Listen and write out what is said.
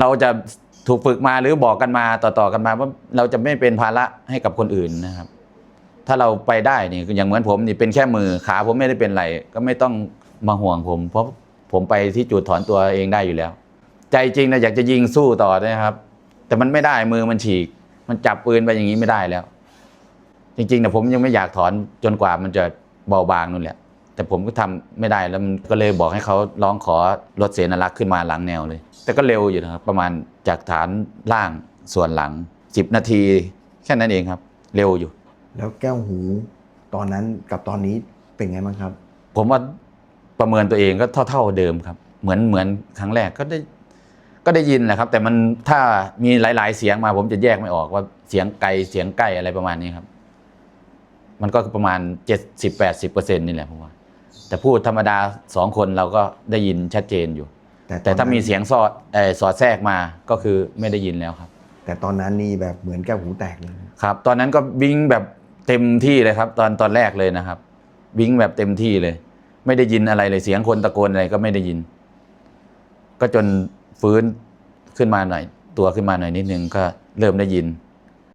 เราจะถูกฝึกมาหรือบอกกันมาต่อๆกันมาว่าเราจะไม่เป็นภาระให้กับคนอื่นนะครับ ถ้าเราไปได้นี่อย่างเหมือนผมนี่เป็นแค่มือขาผมไม่ได้เป็นไรก็ไม่ต้องมาห่วงผม เพราะผมไปที่จุดถอนตัวเองได้อยู่แล้ว ใจจริงนะอยากจะยิงสู้ต่อนะครับ แต่มันไม่ได้มือมันฉีก มันจับปืนไปอย่างนี้ไม่ได้แล้ว จริงๆนะผมยังไม่อยากถอนจนกว่ามันจะเบาบางนู่นแหละ แต่ผมก็ทำไม่ได้แล้วมันก็เลยบอกให้เขาร้องขอรถเสนารักษ์ขึ้นมาหลังแนวเลย แต่ก็เร็วอยู่นะครับ ประมาณจากฐานล่างส่วนหลัง 10 นาที แค่นั้นเองครับ เร็วอยู่ แล้วแก้วหูตอนนั้นกับตอนนี้เป็นไงบ้างครับ ผมว่าประเมินตัวเองก็เท่า ๆเดิมครับ เหมือนเหมือนครั้งแรกก็ได้ก็ได้ยินแหละครับ แต่มันถ้ามีหลาย ๆ เสียงมา ผมจะแยกไม่ออกว่าเสียงไกลเสียงใกล้อะไรประมาณนี้ครับ มันก็ประมาณเจ็ดสิบแปดสิบเปอร์เซ็นต์นี่แหละผมว่า แต่พูดธรรมดาสองคนเราก็ได้ยินชัดเจนอยู่ แต่แต่ถ้ามีอนนั้นเสียงสอดเออสอดแทรกมาก็คือไม่ได้ยินแล้วครับ แต่ตอนนั้นนี่แบบเหมือนแก้วหูแตกเลยครับ ตอนนั้นก็วิ่งแบบเต็มที่เลยครับ ตอนตอนแรกเลยนะครับ วิ่งแบบเต็มที่เลย ไม่ได้ยินอะไรเลยเสียงคนตะโกนอะไรก็ไม่ได้ยิน ก็จนฟื้นขึ้นมาหน่อย ตัวขึ้นมาหน่อยนิดนึงก็เริ่มได้ยิน